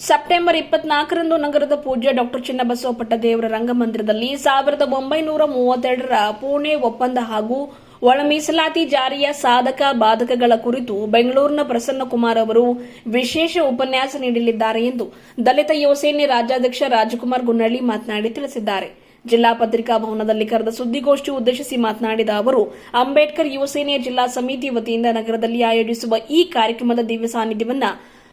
September ಇಪ್ಪತ್ನಾಲ್ಕರಂದು ನಗರದ ಪೂಜ್ಯ ಡಾಕ್ಟರ್ ಚಿನ್ನಬಸವ ಪಟ್ಟದೇವರ ರಂಗಮಂದಿರದಲ್ಲಿ ಸಾವಿರದ ಒಂಬೈನೂರ ಮೂವತ್ತೆರಡರ ಪುಣೆ ಒಪ್ಪಂದ ಹಾಗೂ ಒಳ ಮೀಸಲಾತಿ ಜಾರಿಯ ಸಾಧಕ ಬಾಧಕಗಳ ಕುರಿತು ಬೆಂಗಳೂರಿನ ಪ್ರಸನ್ನ ಕುಮಾರ್ ಅವರು ವಿಶೇಷ ಉಪನ್ಯಾಸ ನೀಡಲಿದ್ದಾರೆ ಎಂದು ದಲಿತ ಯುವಸೇನೆ ರಾಜ್ಯಾಧ್ಯಕ್ಷ ರಾಜಕುಮಾರ್ ಗುನ್ನಳ್ಳಿ ಮಾತನಾಡಿ ತಿಳಿಸಿದ್ದಾರೆ. ಜಿಲ್ಲಾ ಪತ್ರಿಕಾ ಭವನದಲ್ಲಿ ಕರೆದ ಸುದ್ದಿಗೋಷ್ಠಿ ಉದ್ದೇಶಿಸಿ ಮಾತನಾಡಿದ ಅವರು, ಅಂಬೇಡ್ಕರ್ ಯುವಸೇನೆಯ ಜಿಲ್ಲಾ ಸಮಿತಿ ವತಿಯಿಂದ ನಗರದಲ್ಲಿ ಆಯೋಜಿಸುವ ಈ ಕಾರ್ಯಕ್ರಮದ ದಿವ್ಯ ಸಾನ್ನಿಧ್ಯವನ್ನ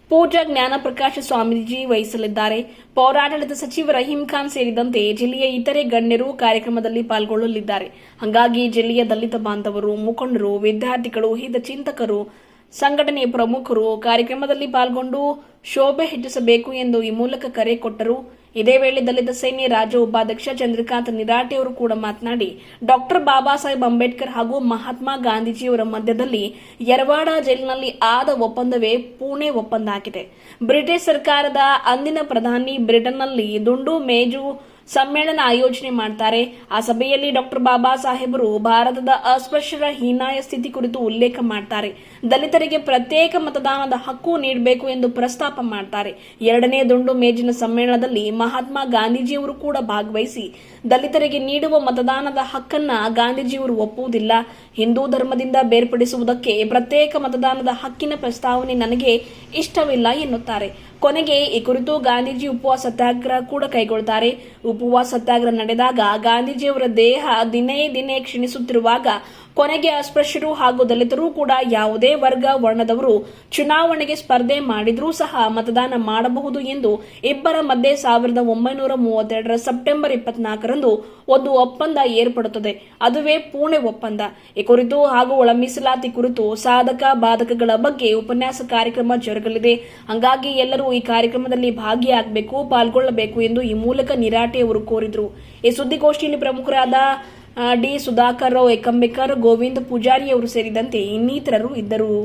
ಪೂಜಾ ಜ್ಞಾನ ಪ್ರಕಾಶ ಸ್ವಾಮೀಜಿ ವಹಿಸಲಿದ್ದಾರೆ. ಪೌರಾಡಳಿತ ಸಚಿವ ರಹೀಂ ಖಾನ್ ಸೇರಿದಂತೆ ಜಿಲ್ಲೆಯ ಇತರೆ ಗಣ್ಯರು ಕಾರ್ಯಕ್ರಮದಲ್ಲಿ ಪಾಲ್ಗೊಳ್ಳಲಿದ್ದಾರೆ. ಹಾಗಾಗಿ ಜಿಲ್ಲೆಯ ದಲಿತ ಬಾಂಧವರು, ಮುಖಂಡರು, ವಿದ್ಯಾರ್ಥಿಗಳು, ಹಿತ ಚಿಂತಕರು ಸಂಘಟನೆಯ ಪ್ರಮುಖರು ಕಾರ್ಯಕ್ರಮದಲ್ಲಿ ಪಾಲ್ಗೊಂಡು ಶೋಭೆ ಹೆಚ್ಚಿಸಬೇಕು ಎಂದು ಈ ಮೂಲಕ ಕರೆ ಕೊಟ್ಟರು. ಇದೇ ವೇಳೆ ದಲಿತ ಸೇನೆ ರಾಜ್ಯ ಉಪಾಧ್ಯಕ್ಷ ಚಂದ್ರಕಾಂತ್ ನಿರಾಟೆ ಅವರು ಕೂಡ ಮಾತನಾಡಿ, ಡಾಕ್ಟರ್ ಬಾಬಾ ಸಾಹೇಬ್ ಅಂಬೇಡ್ಕರ್ ಹಾಗೂ ಮಹಾತ್ಮ ಗಾಂಧೀಜಿಯವರ ಮಧ್ಯದಲ್ಲಿ ಯರವಾಡ ಜೈಲಿನಲ್ಲಿ ಆದ ಒಪ್ಪಂದವೇ ಪುಣೆ ಒಪ್ಪಂದ ಆಗಿದೆ. ಬ್ರಿಟಿಷ್ ಸರ್ಕಾರದ ಅಂದಿನ ಪ್ರಧಾನಿ ಬ್ರಿಟನ್ನಲ್ಲಿ ದುಂಡು ಮೇಜು ಸಮ್ಮೇಳನ ಆಯೋಜನೆ ಮಾಡ್ತಾರೆ. ಆ ಸಭೆಯಲ್ಲಿ ಡಾಕ್ಟರ್ ಬಾಬಾ ಸಾಹೇಬರು ಭಾರತದ ಅಸ್ಪೃಶ್ಯರ ಹೀನಾಯ ಸ್ಥಿತಿ ಕುರಿತು ಉಲ್ಲೇಖ ಮಾಡ್ತಾರೆ. ದಲಿತರಿಗೆ ಪ್ರತ್ಯೇಕ ಮತದಾನದ ಹಕ್ಕು ನೀಡಬೇಕು ಎಂದು ಪ್ರಸ್ತಾಪ ಮಾಡ್ತಾರೆ. ಎರಡನೇ ದುಂಡು ಮೇಜಿನ ಸಮ್ಮೇಳನದಲ್ಲಿ ಮಹಾತ್ಮ ಗಾಂಧೀಜಿಯವರು ಕೂಡ ಭಾಗವಹಿಸಿ, ದಲಿತರಿಗೆ ನೀಡುವ ಮತದಾನದ ಹಕ್ಕನ್ನ ಗಾಂಧೀಜಿಯವರು ಒಪ್ಪುವುದಿಲ್ಲ. ಹಿಂದೂ ಧರ್ಮದಿಂದ ಬೇರ್ಪಡಿಸುವುದಕ್ಕೆ ಪ್ರತ್ಯೇಕ ಮತದಾನದ ಹಕ್ಕಿನ ಪ್ರಸ್ತಾವನೆ ನನಗೆ ಇಷ್ಟವಿಲ್ಲ ಎನ್ನುತ್ತಾರೆ. ಕೊನೆಗೆ ಈ ಕುರಿತು ಗಾಂಧೀಜಿ ಉಪವಾಸ ಸತ್ಯಾಗ್ರಹ ಕೂಡ ಕೈಗೊಳ್ಳುತ್ತಾರೆ ಉಪವಾಸ ಸತ್ಯಾಗ್ರಹ ನಡೆದಾಗ ಗಾಂಧೀಜಿಯವರ ದೇಹ ದಿನೇ ದಿನೇ ಕ್ಷೀಣಿಸುತ್ತಿರುವಾಗ ಕೊನೆಗೆ ಅಸ್ಪೃಶ್ಯರು ಹಾಗೂ ದಲಿತರು ಕೂಡ ಯಾವುದೇ ವರ್ಗ, ವರ್ಣದವರು ಚುನಾವಣೆಗೆ ಸ್ಪರ್ಧೆ ಮಾಡಿದರೂ ಸಹ ಮತದಾನ ಮಾಡಬಹುದು ಎಂದು ಇಬ್ಬರ ಮಧ್ಯೆ ಸಾವಿರದ ಒಂಬೈನೂರ ಮೂವತ್ತೆರಡರ ಸೆಪ್ಟೆಂಬರ್ ಇಪ್ಪತ್ನಾಲ್ಕರಂದು ಒಂದು ಒಪ್ಪಂದ ಏರ್ಪಡುತ್ತದೆ. ಅದುವೇ ಪುಣೆ ಒಪ್ಪಂದ. ಈ ಕುರಿತು ಹಾಗೂ ಒಳ ಮೀಸಲಾತಿ ಕುರಿತು ಸಾಧಕ, ಬಾಧಕಗಳ ಬಗ್ಗೆ ಉಪನ್ಯಾಸ ಕಾರ್ಯಕ್ರಮ ಜರುಗಲಿದೆ. ಹಾಗಾಗಿ ಎಲ್ಲರೂ ಈ ಕಾರ್ಯಕ್ರಮದಲ್ಲಿ ಭಾಗಿಯಾಗಬೇಕು, ಪಾಲ್ಗೊಳ್ಳಬೇಕು ಎಂದು ಈ ಮೂಲಕ ನಿರಾಟೆಯವರು ಕೋರಿದರು. ಈ ಸುದ್ದಿಗೋಷ್ಠಿಯಲ್ಲಿ ಪ್ರಮುಖರಾದ ಡಿ ಸುಧಾಕರ್ ರಾವ್, ಏಕಂಬೇಕರ್, ಗೋವಿಂದ ಪೂಜಾರಿ ಅವರು ಸೇರಿದಂತೆ ಇನ್ನಿತರರು ಇದ್ದರು.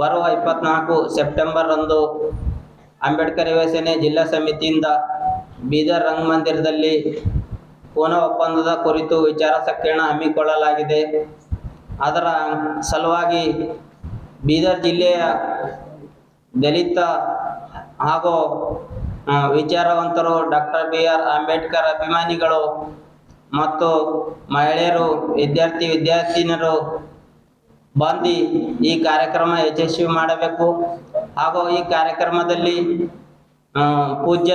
ಬರುವ ಇಪ್ಪತ್ನಾಲ್ಕು ಸೆಪ್ಟೆಂಬರ್ ರಂದು ಅಂಬೇಡ್ಕರ್ ಯುವಸೇನೆ ಜಿಲ್ಲಾ ಸಮಿತಿಯಿಂದ ಬೀದರ್ ರಂಗಮಂದಿರದಲ್ಲಿ ಕೋನ ಒಪ್ಪಂದದ ಕುರಿತು ವಿಚಾರ ಸಂಕಿರಣ ಹಮ್ಮಿಕೊಳ್ಳಲಾಗಿದೆ. ಅದರ ಸಲುವಾಗಿ ಬೀದರ್ ಜಿಲ್ಲೆಯ ದಲಿತ ಹಾಗೂ ವಿಚಾರವಂತರು ಡಾಕ್ಟರ್ ಬಿ ಆರ್ ಅಂಬೇಡ್ಕರ್ ಅಭಿಮಾನಿಗಳು ಮತ್ತು ಮಹಿಳೆಯರು, ವಿದ್ಯಾರ್ಥಿ, ವಿದ್ಯಾರ್ಥಿನಿಯರು ಬಂದು ಈ ಕಾರ್ಯಕ್ರಮ ಯಶಸ್ವಿ ಮಾಡಬೇಕು. ಹಾಗೂ ಈ ಕಾರ್ಯಕ್ರಮದಲ್ಲಿ ಪೂಜ್ಯ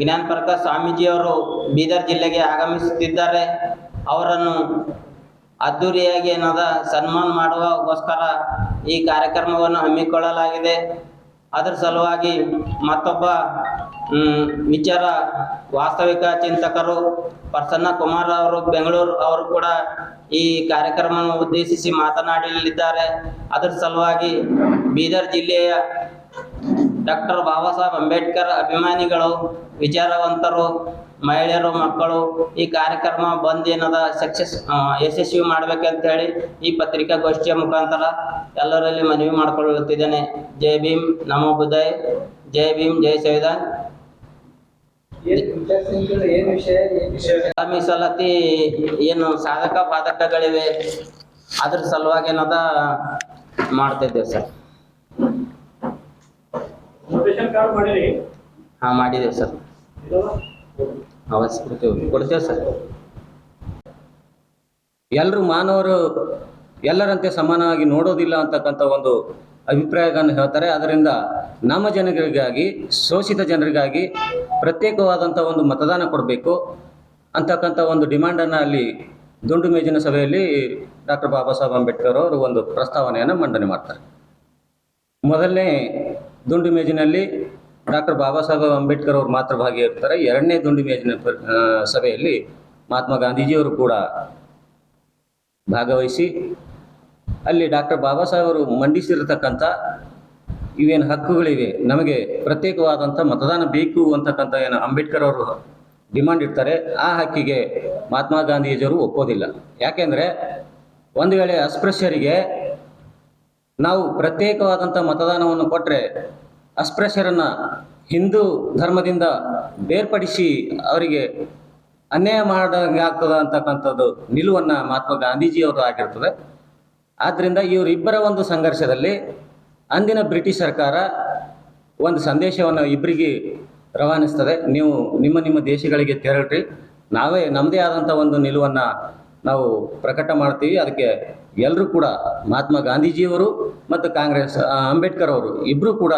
ಜ್ಞಾನ ಪ್ರಕಾಶ್ ಸ್ವಾಮೀಜಿಯವರು ಬೀದರ್ ಜಿಲ್ಲೆಗೆ ಆಗಮಿಸುತ್ತಿದ್ದಾರೆ. ಅವರನ್ನು ಅದ್ದೂರಿಯಾಗಿ ಏನಾದ ಸನ್ಮಾನ ಮಾಡುವಗೋಸ್ಕರ ಈ ಕಾರ್ಯಕ್ರಮವನ್ನು ಹಮ್ಮಿಕೊಳ್ಳಲಾಗಿದೆ. ಅದರ ಸಲುವಾಗಿ ಮತ್ತೊಬ್ಬ ವಿಚಾರ. ವಾಸ್ತವಿಕ ಚಿಂತಕರು ಪ್ರಸನ್ನ ಕುಮಾರ್ ಅವರು ಬೆಂಗಳೂರು ಅವರು ಕೂಡ ಈ ಕಾರ್ಯಕ್ರಮವನ್ನು ಉದ್ದೇಶಿಸಿ ಮಾತನಾಡಲಿದ್ದಾರೆ. ಅದರ ಸಲುವಾಗಿ ಬೀದರ್ ಜಿಲ್ಲೆಯ ಡಾಕ್ಟರ್ ಬಾಬಾ ಸಾಹೇಬ್ ಅಂಬೇಡ್ಕರ್ ಅಭಿಮಾನಿಗಳು, ವಿಚಾರವಂತರು, ಮಹಿಳೆಯರು, ಮಕ್ಕಳು ಈ ಕಾರ್ಯಕ್ರಮ ಬಂದ್ ಏನದ ಸಕ್ಸಸ್ ಯಶಸ್ವಿ ಮಾಡ್ಬೇಕಂತ ಹೇಳಿ ಈ ಪತ್ರಿಕಾಗೋಷ್ಠಿಯ ಮುಖಾಂತರ ಎಲ್ಲರಲ್ಲಿ ಮನವಿ ಮಾಡಿಕೊಳ್ಳುತ್ತಿದ್ದೇನೆ. ಜೈ ಭೀಮ್, ನಮೋ ಬುದಯ್ ಜೈ ಭೀಮ್, ಜೈ ಸಂವಿಧಾನ್ ಏನ್ ಸಲತಿ ಏನ್ ವಿಷಯ ಮೀಸಲಾತಿ ಏನು ಸಾಧಕ ಬಾಧಕಗಳಿವೆ ಅದ್ರ ಸಲುವಾಗಿ ಏನದ ಮಾಡ್ತಿದ್ದೇವೆ ಸರ್. ಹಾ ಮಾಡಿದ್ದೇವೆ ಸರ್. ಅವಶ್ಯ ಕೊಡ್ತೇವೆ ಸರ್. ಎಲ್ಲರೂ ಮಾನವರು ಎಲ್ಲರಂತೆ ಸಮಾನವಾಗಿ ನೋಡೋದಿಲ್ಲ ಅಂತಕ್ಕಂಥ ಒಂದು ಅಭಿಪ್ರಾಯಗಳನ್ನು ಹೇಳ್ತಾರೆ. ಅದರಿಂದ ನಮ್ಮ ಜನರಿಗಾಗಿ ಶೋಷಿತ ಜನರಿಗಾಗಿ ಪ್ರತ್ಯೇಕವಾದಂಥ ಒಂದು ಮತದಾನ ಕೊಡಬೇಕು ಅಂತಕ್ಕಂಥ ಒಂದು ಡಿಮ್ಯಾಂಡನ್ನು ಅಲ್ಲಿ ದುಂಡು ಮೇಜಿನ ಸಭೆಯಲ್ಲಿ ಡಾಕ್ಟರ್ ಬಾಬಾ ಸಾಹೇಬ್ ಅಂಬೇಡ್ಕರ್ ಅವರು ಒಂದು ಪ್ರಸ್ತಾವನೆಯನ್ನು ಮಂಡನೆ ಮಾಡ್ತಾರೆ. ಮೊದಲನೇ ದುಂಡು ಮೇಜಿನಲ್ಲಿ ಡಾಕ್ಟರ್ ಬಾಬಾ ಸಾಹೇಬ್ ಅಂಬೇಡ್ಕರ್ ಅವರು ಮಾತ್ರ ಭಾಗಿಯಾಗಿರ್ತಾರೆ ಎರಡನೇ ದುಂಡು ಮೇಜಿನ ಸಭೆಯಲ್ಲಿ ಮಹಾತ್ಮ ಗಾಂಧೀಜಿಯವರು ಕೂಡ ಭಾಗವಹಿಸಿ ಅಲ್ಲಿ ಡಾಕ್ಟರ್ ಬಾಬಾ ಸಾಹೇಬ್ ಅವರು ಮಂಡಿಸಿರತಕ್ಕಂಥ ಇವೇನು ಹಕ್ಕುಗಳಿವೆ? ನಮಗೆ ಪ್ರತ್ಯೇಕವಾದಂಥ ಮತದಾನ ಬೇಕು ಅಂತಕ್ಕಂಥ ಏನು ಅಂಬೇಡ್ಕರ್ ಅವರು ಡಿಮಾಂಡ್ ಇಡ್ತಾರೆ, ಆ ಹಕ್ಕಿಗೆ ಮಹಾತ್ಮ ಗಾಂಧೀಜಿಯವರು ಒಪ್ಪೋದಿಲ್ಲ. ಯಾಕೆಂದರೆ ಒಂದು ವೇಳೆ ಅಸ್ಪೃಶ್ಯರಿಗೆ ನಾವು ಪ್ರತ್ಯೇಕವಾದಂಥ ಮತದಾನವನ್ನು ಕೊಟ್ಟರೆ ಅಸ್ಪೃಶ್ಯರನ್ನು ಹಿಂದೂ ಧರ್ಮದಿಂದ ಬೇರ್ಪಡಿಸಿ ಅವರಿಗೆ ಅನ್ಯಾಯ ಮಾಡಿದಂಗೆ ಆಗ್ತದೆ ಅಂತಕ್ಕಂಥದ್ದು ನಿಲುವನ್ನು ಮಹಾತ್ಮ ಗಾಂಧೀಜಿಯವರು ಆಗಿರ್ತದೆ. ಆದ್ದರಿಂದ ಇವರಿಬ್ಬರ ಒಂದು ಸಂಘರ್ಷದಲ್ಲಿ ಅಂದಿನ ಬ್ರಿಟಿಷ್ ಸರ್ಕಾರ ಒಂದು ಸಂದೇಶವನ್ನು ಇಬ್ಬರಿಗೆ ರವಾನಿಸ್ತದೆ. ನೀವು ನಿಮ್ಮ ನಿಮ್ಮ ದೇಶಗಳಿಗೆ ತೆರಳ್ರಿ. ನಾವೇ ನಮ್ಮದೇ ಆದಂಥ ಒಂದು ನಿಲುವನ್ನು ನಾವು ಪ್ರಕಟ ಮಾಡ್ತೀವಿ. ಅದಕ್ಕೆ ಎಲ್ಲರೂ ಕೂಡ ಮಹಾತ್ಮ ಗಾಂಧೀಜಿಯವರು ಮತ್ತು ಕಾಂಗ್ರೆಸ್ ಅಂಬೇಡ್ಕರ್ ಅವರು ಇಬ್ಬರೂ ಕೂಡ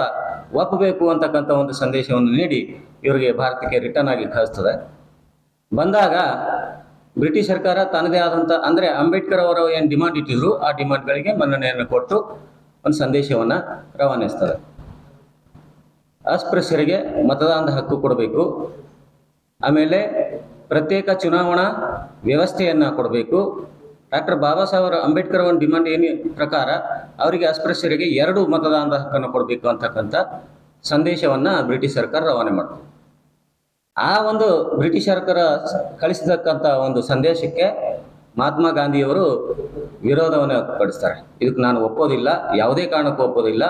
ಒಪ್ಪಬೇಕು ಅಂತಕ್ಕಂಥ ಒಂದು ಸಂದೇಶವನ್ನು ನೀಡಿ ಇವರಿಗೆ ಭಾರತಕ್ಕೆ ರಿಟರ್ನ್ ಆಗಿ ಕಳಿಸ್ತದೆ. ಬಂದಾಗ ಬ್ರಿಟಿಷ್ ಸರ್ಕಾರ ತನ್ನದೇ ಆದಂಥ ಅಂದರೆ ಅಂಬೇಡ್ಕರ್ ಅವರು ಏನು ಡಿಮಾಂಡ್ ಇಟ್ಟಿದ್ರು, ಆ ಡಿಮಾಂಡ್ಗಳಿಗೆ ಮನ್ನಣೆಯನ್ನು ಕೊಟ್ಟು ಒಂದು ಸಂದೇಶವನ್ನು ರವಾನಿಸ್ತದೆ. ಅಸ್ಪೃಶ್ಯರಿಗೆ ಮತದಾನದ ಹಕ್ಕು ಕೊಡಬೇಕು. ಆಮೇಲೆ ಪ್ರತ್ಯೇಕ ಚುನಾವಣಾ ವ್ಯವಸ್ಥೆಯನ್ನು ಕೊಡಬೇಕು. ಡಾಕ್ಟರ್ ಬಾಬಾ ಸಾಹೇಬ್ ಅಂಬೇಡ್ಕರ್ ಒಂದು ಡಿಮಾಂಡ್ ಏನು ಪ್ರಕಾರ ಅವರಿಗೆ ಅಸ್ಪೃಶ್ಯರಿಗೆ ಎರಡು ಮತದಾನದ ಹಕ್ಕನ್ನು ಕೊಡಬೇಕು ಅಂತಕ್ಕಂಥ ಸಂದೇಶವನ್ನು ಬ್ರಿಟಿಷ್ ಸರ್ಕಾರ ರವಾನೆ ಮಾಡ್ತು. ಆ ಒಂದು ಬ್ರಿಟಿಷ್ ಸರ್ಕಾರ ಕಳಿಸಿದಕ್ಕಂಥ ಒಂದು ಸಂದೇಶಕ್ಕೆ ಮಹಾತ್ಮ ಗಾಂಧಿಯವರು ವಿರೋಧವನ್ನು ವ್ಯಕ್ತಪಡಿಸ್ತಾರೆ ಇದಕ್ಕೆ ನಾನು ಒಪ್ಪೋದಿಲ್ಲ, ಯಾವುದೇ ಕಾರಣಕ್ಕೂ ಒಪ್ಪೋದಿಲ್ಲ.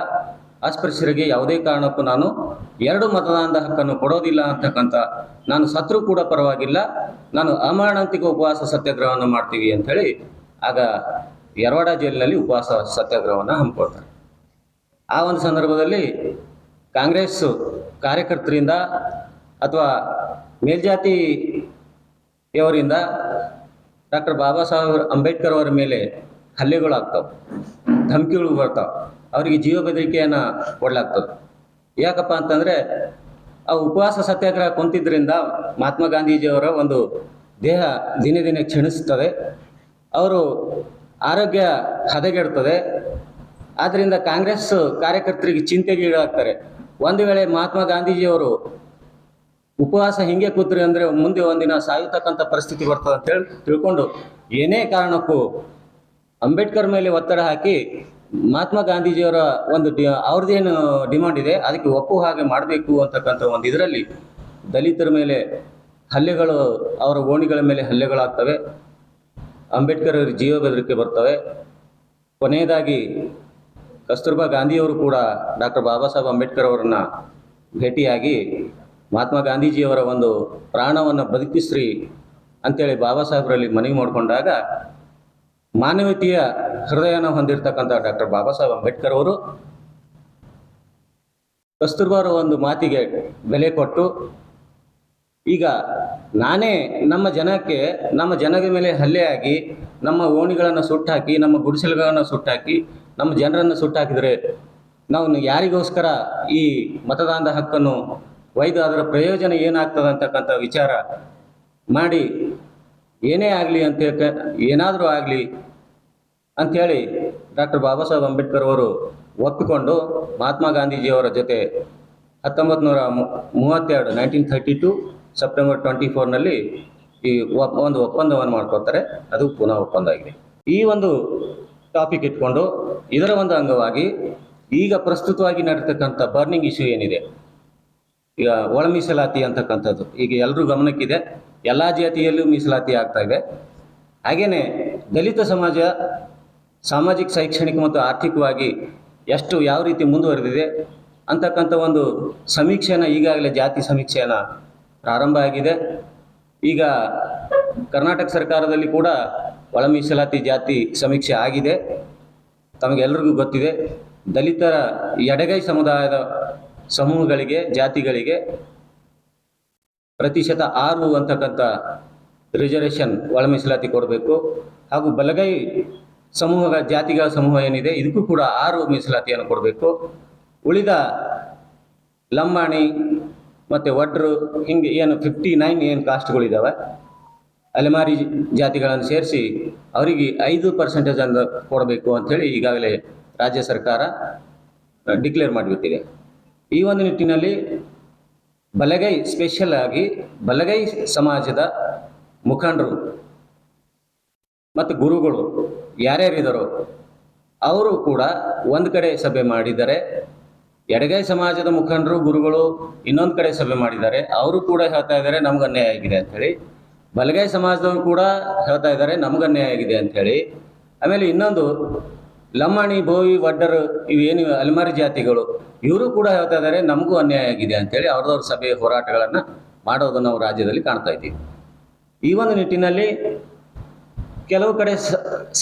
ಅಸ್ಪೃಶ್ಯರಿಗೆ ಯಾವುದೇ ಕಾರಣಕ್ಕೂ ನಾನು ಎರಡು ಮತದಾನದ ಹಕ್ಕನ್ನು ಕೊಡೋದಿಲ್ಲ ಅಂತಕ್ಕಂಥ ನಾನು ಸತ್ರು ಕೂಡ ಪರವಾಗಿಲ್ಲ. ನಾನು ಅಮಾರಣಾಂತಿಕ ಉಪವಾಸ ಸತ್ಯಾಗ್ರಹವನ್ನು ಮಾಡ್ತೀವಿ ಹೇಳಿ ಆಗ ಯರವಾಡ ಜೈಲಿನಲ್ಲಿ ಉಪವಾಸ ಸತ್ಯಾಗ್ರಹವನ್ನು ಹಮ್ಮಿಕೊಳ್ತಾರೆ. ಆ ಒಂದು ಸಂದರ್ಭದಲ್ಲಿ ಕಾಂಗ್ರೆಸ್ ಕಾರ್ಯಕರ್ತರಿಂದ ಅಥವಾ ಮೇಲ್ಜಾತಿಯವರಿಂದ ಡಾಕ್ಟರ್ ಬಾಬಾ ಸಾಹೇಬ್ ಅಂಬೇಡ್ಕರ್ ಅವರ ಮೇಲೆ ಹಲ್ಲೆಗಳಾಗ್ತವೆ, ಧಮಕಿಗಳು ಬರ್ತಾವೆ, ಅವರಿಗೆ ಜೀವ ಬೆದರಿಕೆಯನ್ನು ಕೊಡಲಾಗ್ತದೆ ಯಾಕಪ್ಪ ಅಂತಂದರೆ ಆ ಉಪವಾಸ ಸತ್ಯಾಗ್ರಹ ಕುಂತಿದ್ದರಿಂದ ಮಹಾತ್ಮ ಗಾಂಧೀಜಿಯವರ ಒಂದು ದೇಹ ದಿನೇ ದಿನೇ ಕ್ಷಣಿಸುತ್ತದೆ ಅವರು ಆರೋಗ್ಯ ಹದಗೆಡ್ತದೆ ಆದ್ದರಿಂದ ಕಾಂಗ್ರೆಸ್ ಕಾರ್ಯಕರ್ತರಿಗೆ ಚಿಂತೆಗೆ ಈಡಾಗ್ತಾರೆ ಒಂದು ವೇಳೆ ಮಹಾತ್ಮ ಗಾಂಧೀಜಿಯವರು ಉಪವಾಸ ಹಿಂಗೆ ಕೂತ್ರಿ ಅಂದ್ರೆ ಮುಂದೆ ಒಂದಿನ ಸಾಯತಕ್ಕಂಥ ಪರಿಸ್ಥಿತಿ ಬರ್ತದೆ ಅಂತ ಹೇಳಿ ತಿಳ್ಕೊಂಡು ಏನೇ ಕಾರಣಕ್ಕೂ ಅಂಬೇಡ್ಕರ್ ಮೇಲೆ ಒತ್ತಡ ಹಾಕಿ ಮಹಾತ್ಮ ಗಾಂಧೀಜಿಯವರ ಒಂದು ಡಿ ಅವ್ರದ್ದೇನು ಡಿಮಾಂಡ್ ಇದೆ, ಅದಕ್ಕೆ ಒಪ್ಪು ಹಾಗೆ ಮಾಡಬೇಕು ಅಂತಕ್ಕಂಥ ಒಂದು ಇದರಲ್ಲಿ ದಲಿತರ ಮೇಲೆ ಹಲ್ಲೆಗಳು, ಅವರ ಓಣಿಗಳ ಮೇಲೆ ಹಲ್ಲೆಗಳಾಗ್ತವೆ. ಅಂಬೇಡ್ಕರ್ ಅವರ ಜೀವ ಬೆದರಿಕೆ ಬರ್ತವೆ. ಕೊನೆಯದಾಗಿ ಕಸ್ತೂರ್ಬಾ ಗಾಂಧಿಯವರು ಕೂಡ ಡಾಕ್ಟರ್ ಬಾಬಾ ಸಾಹೇಬ್ ಅಂಬೇಡ್ಕರ್ ಅವರನ್ನು ಭೇಟಿಯಾಗಿ ಮಹಾತ್ಮ ಗಾಂಧೀಜಿಯವರ ಒಂದು ಪ್ರಾಣವನ್ನು ಬದುಕಿಸ್ರಿ ಅಂತೇಳಿ ಬಾಬಾ ಸಾಹೇಬರಲ್ಲಿ ಮನವಿ ಮಾಡಿಕೊಂಡಾಗ ಮಾನವೀಯತೆಯ ಹೃದಯನ ಹೊಂದಿರತಕ್ಕಂಥ ಡಾಕ್ಟರ್ ಬಾಬಾ ಸಾಹೇಬ್ ಅಂಬೇಡ್ಕರ್ ಅವರು ಕಸ್ತೂರ್ಬಾರ ಒಂದು ಮಾತಿಗೆ ಬೆಲೆ ಕೊಟ್ಟು, ಈಗ ನಾನೇ ನಮ್ಮ ಜನಕ್ಕೆ, ನಮ್ಮ ಜನದ ಮೇಲೆ ಹಲ್ಲೆ ಆಗಿ, ನಮ್ಮ ಓಣಿಗಳನ್ನು ಸುಟ್ಟಾಕಿ, ನಮ್ಮ ಗುಡಿಸಲುಗಳನ್ನು ಸುಟ್ಟಾಕಿ, ನಮ್ಮ ಜನರನ್ನು ಸುಟ್ಟಾಕಿದರೆ ನಾವು ಯಾರಿಗೋಸ್ಕರ ಈ ಮತದಾನದ ಹಕ್ಕನ್ನು ಒಯ್ದು ಅದರ ಪ್ರಯೋಜನ ಏನಾಗ್ತದೆ ಅಂತಕ್ಕಂಥ ವಿಚಾರ ಮಾಡಿ, ಏನೇ ಆಗಲಿ ಅಂತ ಏನಾದರೂ ಆಗಲಿ ಅಂಥೇಳಿ ಡಾಕ್ಟರ್ ಬಾಬಾ ಸಾಹೇಬ್ ಅಂಬೇಡ್ಕರ್ ಅವರು ಒಪ್ಪಿಕೊಂಡು ಮಹಾತ್ಮ ಗಾಂಧೀಜಿಯವರ ಜೊತೆ ಹತ್ತೊಂಬತ್ತು ನೂರ ಮೂವತ್ತೆರಡು nineteen thirty two September twenty ಫೋರ್ನಲ್ಲಿ ಈ ಒಪ್ಪ, ಒಂದು ಒಪ್ಪಂದವನ್ನು ಮಾಡ್ಕೊಳ್ತಾರೆ. ಅದು ಪುನಃ ಒಪ್ಪಂದ ಆಗಿದೆ ಈ ಒಂದು ಟಾಪಿಕ್ ಇಟ್ಕೊಂಡು ಇದರ ಒಂದು ಅಂಗವಾಗಿ ಈಗ ಪ್ರಸ್ತುತವಾಗಿ ನಡೀತಕ್ಕಂಥ ಬರ್ನಿಂಗ್ ಇಶ್ಯೂ ಏನಿದೆ? ಈಗ ಒಳ ಮೀಸಲಾತಿ ಅಂತಕ್ಕಂಥದ್ದು. ಈಗ ಎಲ್ಲರೂ ಗಮನಕ್ಕಿದೆ. ಎಲ್ಲ ಜಾತಿಯಲ್ಲೂ ಮೀಸಲಾತಿ ಆಗ್ತಾ ಇದೆ. ಹಾಗೆಯೇ ದಲಿತ ಸಮಾಜ ಸಾಮಾಜಿಕ, ಶೈಕ್ಷಣಿಕ ಮತ್ತು ಆರ್ಥಿಕವಾಗಿ ಎಷ್ಟು ಯಾವ ರೀತಿ ಮುಂದುವರೆದಿದೆ ಅಂತಕ್ಕಂಥ ಒಂದು ಸಮೀಕ್ಷೆಯನ್ನು ಈಗಾಗಲೇ ಜಾತಿ ಸಮೀಕ್ಷೆಯನ್ನು ಪ್ರಾರಂಭ ಆಗಿದೆ. ಈಗ ಕರ್ನಾಟಕ ಸರ್ಕಾರದಲ್ಲಿ ಕೂಡ ಒಳ ಮೀಸಲಾತಿ ಜಾತಿ ಸಮೀಕ್ಷೆ ಆಗಿದೆ. ತಮಗೆಲ್ಲರಿಗೂ ಗೊತ್ತಿದೆ. ದಲಿತರ ಎಡಗೈ ಸಮುದಾಯದ ಸಮೂಹಗಳಿಗೆ, ಜಾತಿಗಳಿಗೆ ಪ್ರತಿಶತ ಆರು ಅಂತಕ್ಕಂಥ ರಿಸರ್ವೇಷನ್ ಒಳ ಮೀಸಲಾತಿ ಕೊಡಬೇಕು. ಹಾಗೂ ಬಲಗೈ ಸಮೂಹಗಳ, ಜಾತಿಗಳ ಸಮೂಹ ಏನಿದೆ, ಇದಕ್ಕೂ ಕೂಡ ಆರು ಮೀಸಲಾತಿಯನ್ನು ಕೊಡಬೇಕು. ಉಳಿದ ಲಂಬಾಣಿ ಮತ್ತು ಒಡ್ರು ಹಿಂಗೆ ಏನು ಫಿಫ್ಟಿ ನೈನ್ ಏನು ಕಾಸ್ಟ್ಗಳಿದ್ದಾವೆ ಅಲೆಮಾರಿ ಜಾತಿಗಳನ್ನು ಸೇರಿಸಿ ಅವರಿಗೆ ಐದು ಪರ್ಸೆಂಟೇಜ್ ಅನ್ನು ಕೊಡಬೇಕು ಅಂಥೇಳಿ ಈಗಾಗಲೇ ರಾಜ್ಯ ಸರ್ಕಾರ ಡಿಕ್ಲೇರ್ ಮಾಡಿಬಿಟ್ಟಿದೆ. ಈ ಒಂದು ನಿಟ್ಟಿನಲ್ಲಿ ಬಲಗೈ ಸ್ಪೆಷಲ್ ಆಗಿ ಬಲಗೈ ಸಮಾಜದ ಮುಖಂಡರು ಮತ್ತು ಗುರುಗಳು ಯಾರ್ಯಾರಿದ್ದಾರೋ ಅವರು ಕೂಡ ಒಂದು ಕಡೆ ಸಭೆ ಮಾಡಿದ್ದಾರೆ ಎಡಗೈ ಸಮಾಜದ ಮುಖಂಡರು, ಗುರುಗಳು ಇನ್ನೊಂದು ಕಡೆ ಸಭೆ ಮಾಡಿದ್ದಾರೆ ಅವರು ಕೂಡ ಹೇಳ್ತಾ ಇದ್ದಾರೆ, ನಮ್ಗೆ ಅನ್ಯಾಯ ಆಗಿದೆ ಅಂಥೇಳಿ ಬಲಗೈ ಸಮಾಜದವರು ಕೂಡ ಹೇಳ್ತಾ ಇದ್ದಾರೆ, ನಮ್ಗೆ ಅನ್ಯಾಯ ಆಗಿದೆ ಅಂಥೇಳಿ ಆಮೇಲೆ ಇನ್ನೊಂದು ಲಂಬಾಣಿ ಭೋವಿ, ವಡ್ಡರು ಇವೇನು ಅಲೆಮಾರಿ ಜಾತಿಗಳು. ಇವರು ಕೂಡ ಹೇಳ್ತಾ ಇದ್ದಾರೆ ನಮಗೂ ಅನ್ಯಾಯ ಆಗಿದೆ ಅಂತೇಳಿ ಅವ್ರದವ್ರ ಸಭೆ ಹೋರಾಟಗಳನ್ನು ಮಾಡೋದನ್ನು ನಾವು ರಾಜ್ಯದಲ್ಲಿ ಕಾಣ್ತಾ ಇದ್ದೀವಿ. ಈ ಒಂದು ನಿಟ್ಟಿನಲ್ಲಿ ಕೆಲವು ಕಡೆ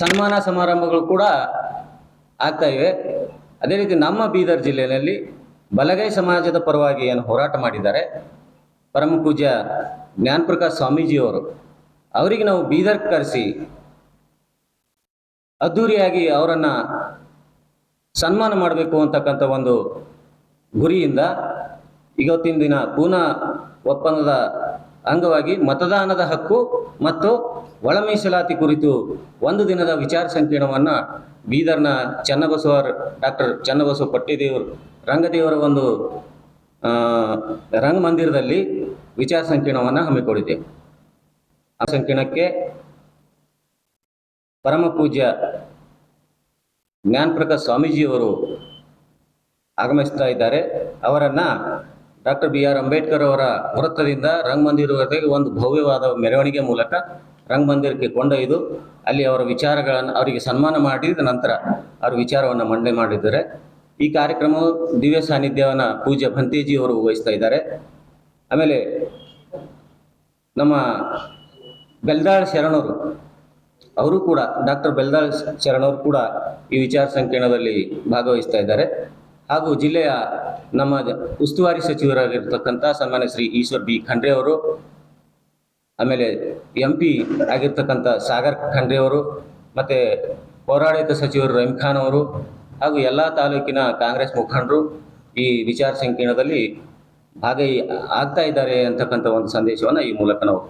ಸನ್ಮಾನ ಸಮಾರಂಭಗಳು ಕೂಡ ಆಗ್ತಾ ಇವೆ. ಅದೇ ರೀತಿ ನಮ್ಮ ಬೀದರ್ ಜಿಲ್ಲೆಯಲ್ಲಿ ಬಲಗೈ ಸಮಾಜದ ಪರವಾಗಿ ಏನು ಹೋರಾಟ ಮಾಡಿದ್ದಾರೆ ಪರಮ ಪೂಜ್ಯ ಜ್ಞಾನಪ್ರಕಾಶ್ ಸ್ವಾಮೀಜಿಯವರು. ಅವರಿಗೆ ನಾವು ಬೀದರ್ ಕರೆಸಿ ಅದ್ಧೂರಿಯಾಗಿ ಅವರನ್ನು ಸನ್ಮಾನ ಮಾಡಬೇಕು ಅಂತಕ್ಕಂಥ ಒಂದು ಗುರಿಯಿಂದ ಇವತ್ತಿನ ದಿನ ಪೂನಾ ಒಪ್ಪಂದದ ಅಂಗವಾಗಿ ಮತದಾನದ ಹಕ್ಕು ಮತ್ತು ಒಳ ಮೀಸಲಾತಿ ಕುರಿತು ಒಂದು ದಿನದ ವಿಚಾರ ಸಂಕಿರಣವನ್ನು ಬೀದರ್ನ ಚನ್ನಬಸವರ್ ಡಾಕ್ಟರ್ ಚನ್ನಬಸವ ಪಟ್ಟಿದೇವರು ರಂಗದೇವರ ಒಂದು ರಂಗಮಂದಿರದಲ್ಲಿ ವಿಚಾರ ಸಂಕಿರಣವನ್ನು ಹಮ್ಮಿಕೊಂಡಿದ್ದೇವೆ. ಆ ಸಂಕಿರಣಕ್ಕೆ ಪರಮ ಪೂಜ್ಯ ಜ್ಞಾನಪ್ರಕಾಶ್ ಸ್ವಾಮೀಜಿಯವರು ಆಗಮಿಸ್ತಾ ಇದ್ದಾರೆ. ಅವರನ್ನ ಡಾಕ್ಟರ್ ಬಿ ಆರ್ ಅಂಬೇಡ್ಕರ್ ಅವರ ವೃತ್ತದಿಂದ ರಂಗಮಂದಿರವರೆಗೆ ಒಂದು ಭವ್ಯವಾದ ಮೆರವಣಿಗೆ ಮೂಲಕ ರಂಗಮಂದಿರಕ್ಕೆ ಕೊಂಡೊಯ್ದು ಅಲ್ಲಿ ಅವರ ವಿಚಾರಗಳನ್ನು ಅವರಿಗೆ ಸನ್ಮಾನ ಮಾಡಿದ ನಂತರ ಅವರ ವಿಚಾರವನ್ನು ಮಂಡನೆ ಮಾಡಿದ್ದಾರೆ. ಈ ಕಾರ್ಯಕ್ರಮವು ದಿವ್ಯ ಸಾನ್ನಿಧ್ಯವನ್ನು ಪೂಜ್ಯ ಭಂತೇಜಿಯವರು ವಹಿಸ್ತಾ ಇದ್ದಾರೆ. ಆಮೇಲೆ ನಮ್ಮ ಬೆಲ್ದಾಳ್ ಶರಣರು ಅವರು ಕೂಡ ಡಾಕ್ಟರ್ ಬೆಲ್ದಾಳ್ ಶರಣವರು ಕೂಡ ಈ ವಿಚಾರ ಸಂಕಿರಣದಲ್ಲಿ ಭಾಗವಹಿಸ್ತಾ ಇದ್ದಾರೆ. ಹಾಗೂ ಜಿಲ್ಲೆಯ ನಮ್ಮ ಉಸ್ತುವಾರಿ ಸಚಿವರಾಗಿರ್ತಕ್ಕಂಥ ಸನ್ಮಾನ್ಯ ಶ್ರೀ ಈಶ್ವರ್ ಬಿ ಖಂಡ್ರೆ ಅವರು, ಆಮೇಲೆ ಎಂ ಪಿ ಆಗಿರ್ತಕ್ಕಂಥ ಸಾಗರ್ ಖಂಡ್ರೆ ಅವರು, ಮತ್ತು ಪೌರಾಡಳಿತ ಸಚಿವರು ರಹೀಂ ಖಾನ್ ಅವರು, ಹಾಗೂ ಎಲ್ಲ ತಾಲೂಕಿನ ಕಾಂಗ್ರೆಸ್ ಮುಖಂಡರು ಈ ವಿಚಾರ ಸಂಕಿರಣದಲ್ಲಿ ಭಾಗಿ ಆಗ್ತಾ ಇದ್ದಾರೆ ಅಂತಕ್ಕಂಥ ಒಂದು ಸಂದೇಶವನ್ನು ಈ ಮೂಲಕ ನಾವು